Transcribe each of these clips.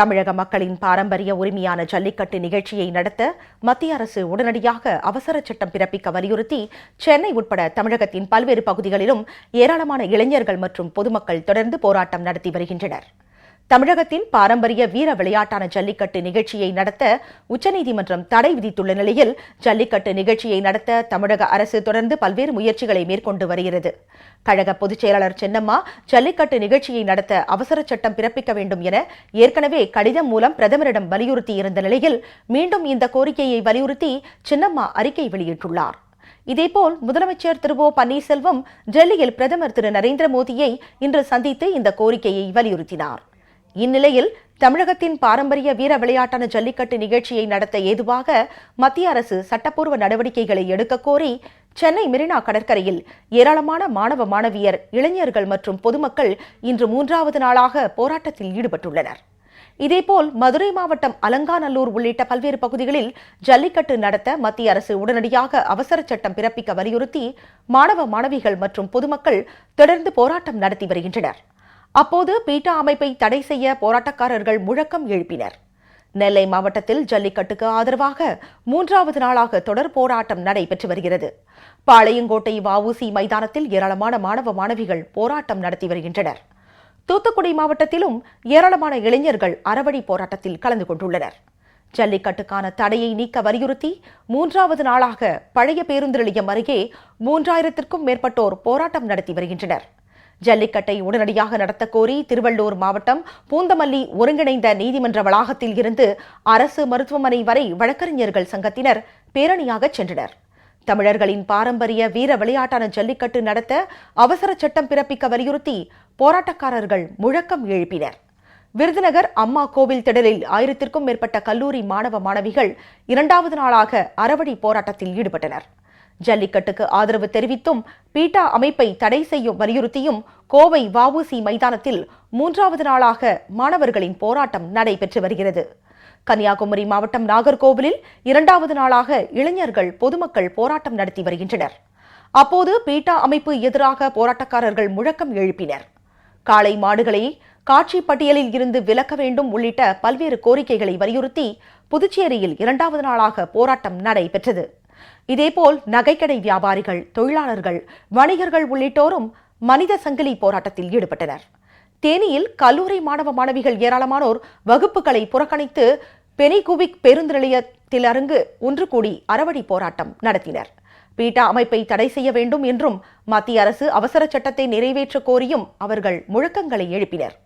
தமிழக மக்களின் பாரம்பரிய உரிமையான ஜல்லிக்கட்டு நிகழ்ச்சியை நடத்த மத்திய அரசு உடனடியாக அவசர சட்டம் பிறப்பிக்க வலியுறுத்தி சென்னை உட்பட தமிழகத்தின் பல்வேறு பகுதிகளிலும் ஏராளமான இளைஞர்கள் மற்றும் பொதுமக்கள் தொடர்ந்து போராட்டம் நடத்தி வருகின்றனர். தமிழகத்தின் பாரம்பரிய வீர விளையாட்டான ஜல்லிக்கட்டு நிகழ்ச்சியை நடத்த உச்சநீதிமன்றம் தடை விதித்துள்ள நிலையில் ஜல்லிக்கட்டு நிகழ்ச்சியை நடத்த தமிழக அரசு தொடர்ந்து பல்வேறு முயற்சிகளை மேற்கொண்டு வருகிறது. கழக பொதுச் செயலாளர் சென்னம்மா ஜல்லிக்கட்டு நிகழ்ச்சியை நடத்த அவசர சட்டம் பிறப்பிக்க வேண்டும் என ஏற்கனவே கடிதம் மூலம் பிரதமரிடம் வலியுறுத்தி இருந்த நிலையில் மீண்டும் இந்த கோரிக்கையை வலியுறுத்தி சின்னம்மா அறிக்கை வெளியிட்டுள்ளார். இதேபோல் முதலமைச்சர் திரு ஓ பன்னீர்செல்வம் டெல்லியில் பிரதமர் திரு நரேந்திர மோடியை இன்று சந்தித்து இந்த கோரிக்கையை வலியுறுத்தினார். இந்நிலையில் தமிழகத்தின் பாரம்பரிய வீர விளையாட்டான ஜல்லிக்கட்டு நிகழ்ச்சியை நடத்த ஏதுவாக மத்திய அரசு சட்டப்பூர்வ நடவடிக்கைகளை எடுக்க கோரி சென்னை மெரினா கடற்கரையில் ஏராளமான மாணவ மாணவியர் இளைஞர்கள் மற்றும் பொதுமக்கள் இன்று மூன்றாவது நாளாக போராட்டத்தில் ஈடுபட்டுள்ளனர். இதேபோல் மதுரை மாவட்டம் அலங்காநல்லூர் உள்ளிட்ட பல்வேறு பகுதிகளில் ஜல்லிக்கட்டு நடத்த மத்திய அரசு உடனடியாக அவசர சட்டம் பிறப்பிக்க வலியுறுத்தி மாணவ மாணவிகள் மற்றும் பொதுமக்கள் தொடர்ந்து போராட்டம் நடத்தி வருகின்றனர். அப்போது பீட்டா அமைப்பை தடை செய்ய போராட்டக்காரர்கள் முழக்கம் எழுப்பினர். நெல்லை மாவட்டத்தில் ஜல்லிக்கட்டுக்கு ஆதரவாக மூன்றாவது நாளாக தொடர் போராட்டம் நடைபெற்று வருகிறது. பாளையங்கோட்டை வஉசி மைதானத்தில் ஏராளமான மாணவ மாணவிகள் போராட்டம் நடத்தி வருகின்றனர். தூத்துக்குடி மாவட்டத்திலும் ஏராளமான இளைஞர்கள் அறவழி போராட்டத்தில் கலந்து கொண்டுள்ளனர். ஜல்லிக்கட்டுக்கான தடையை நீக்க வலியுறுத்தி மூன்றாவது நாளாக பழைய பேருந்து நிலையம் அருகே மூன்றாயிரத்திற்கும் மேற்பட்டோர் போராட்டம் நடத்தி வருகின்றனர். ஜல்லிக்கட்டை உடனடியாக நடத்த கோரி திருவள்ளூர் மாவட்டம் பூந்தமல்லி ஒருங்கிணைந்த நீதிமன்ற வளாகத்தில் இருந்து அரசு மருத்துவமனை வரை வழக்கறிஞர்கள் சங்கத்தினர் பேரணியாக சென்றனர். தமிழர்களின் பாரம்பரிய வீர விளையாட்டான ஜல்லிக்கட்டு நடத்த அவசர சட்டம் பிறப்பிக்க வலியுறுத்தி போராட்டக்காரர்கள் முழக்கம் எழுப்பினர். விருதுநகர் அம்மா கோவில் திடலில் ஆயிரத்திற்கும் மேற்பட்ட கல்லூரி மாணவ மாணவிகள் இரண்டாவது நாளாக அறவழி போராட்டத்தில் ஈடுபட்டனர். ஜல்லிக்கட்டுக்கு ஆதரவு தெரிவித்தும் பீட்டா அமைப்பை தடை செய்யும் வலியுறுத்தியும் கோவை வஉசி மைதானத்தில் மூன்றாவது நாளாக மாணவர்களின் போராட்டம் நடைபெற்று வருகிறது. கன்னியாகுமரி மாவட்டம் நாகர்கோவிலில் இரண்டாவது நாளாக இளைஞர்கள் பொதுமக்கள் போராட்டம் நடத்தி வருகின்றனர். அப்போது பீட்டா அமைப்பு எதிராக போராட்டக்காரர்கள் முழக்கம் எழுப்பினர். காளை மாடுகளை காட்சி பட்டியலில் இருந்து விலக்க வேண்டும் உள்ளிட்ட பல்வேறு கோரிக்கைகளை வலியுறுத்தி புதுச்சேரியில் இரண்டாவது நாளாக போராட்டம் நடைபெற்றது. இதேபோல் நகைக்கடை வியாபாரிகள் தொழிலாளர்கள் வணிகர்கள் உள்ளிட்டோரும் மனித சங்கிலி போராட்டத்தில் ஈடுபட்டனர். தேனியில் கல்லூரி மாணவ மாணவிகள் ஏராளமானோர் வகுப்புகளை புறக்கணித்து பெனிகுவிக் பேருந்து நிலையத்தில் அருங்கு ஒன்று கூடி அறவழி போராட்டம் நடத்தினர். பீட்டா அமைப்பை தடை செய்ய வேண்டும் என்றும் மத்திய அரசு அவசர சட்டத்தை நிறைவேற்ற கோரியும் அவர்கள் முழக்கங்களை எழுப்பினர்.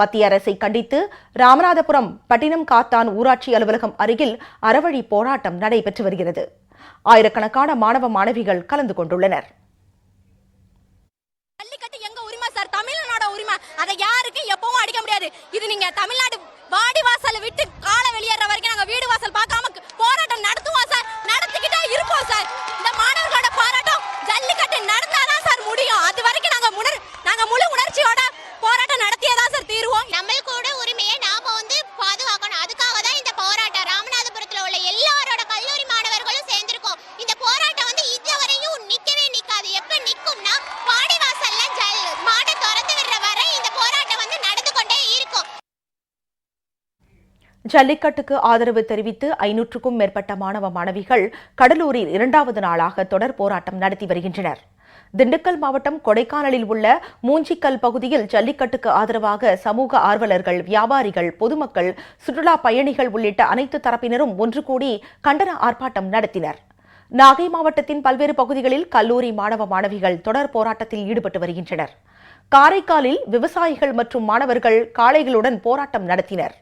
மத்திய அரசை கண்டித்து ராமநாதபுரம் பட்டினம் காத்தான் ஊராட்சி அலுவலகம் அருகில் அறவழி போராட்டம் நடைபெற்று வருகிறது. ஆயிரக்கணக்கான மாணவ மாணவிகள் கலந்து கொண்டுள்ளனர். அதை யாருக்கு எப்பவும் அடிக்க முடியாது. இது நீங்க தமிழ்நாடு வாடி வாசலை விட்டு காலை வெளியேற வரைக்கும் நாங்க வீடு வாசல் பார்க்க ஜல்லிக்கட்டுக்கு ஆதரவு தெரிவித்து ஐநூற்றுக்கும் மேற்பட்ட மாணவ மாணவிகள் கடலூரில் இரண்டாவது நாளாக தொடர் போராட்டம் நடத்தி வருகின்றனர். திண்டுக்கல் மாவட்டம் கொடைக்கானலில் உள்ள மூஞ்சிக்கல் பகுதியில் ஜல்லிக்கட்டுக்கு ஆதரவாக சமூக ஆர்வலர்கள் வியாபாரிகள் பொதுமக்கள் சுற்றுலா பயணிகள் உள்ளிட்ட அனைத்து தரப்பினரும் ஒன்று கூடி கண்டன ஆர்ப்பாட்டம் நடத்தினர். நாகை மாவட்டத்தின் பல்வேறு பகுதிகளில் கல்லூரி மாணவ மாணவிகள் தொடர் போராட்டத்தில் ஈடுபட்டு வருகின்றனர். காரைக்காலில் விவசாயிகள் மற்றும் மாணவர்கள் காளைகளுடன் போராட்டம் நடத்தினர்.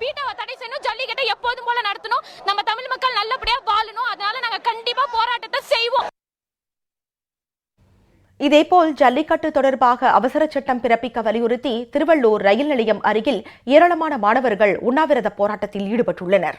பீட்டாவை தடை செய்யணும் ஜல்லிக்கட்டை எப்போதும் போல நடத்தணும். நம்ம தமிழ் மக்கள் நல்லபடியா வாழணும். அதனால நாங்க கண்டிப்பா போராட்டத்தை செய்வோம். இதேபோல் ஜல்லிக்கட்டு தொடர்பாக அவசர சட்டம் பிறப்பிக்க வலியுறுத்தி திருவள்ளூர் ரயில் நிலையம் அருகில் ஏராளமான மாணவர்கள் உண்ணாவிரத போராட்டத்தில் ஈடுபட்டுள்ளனர்.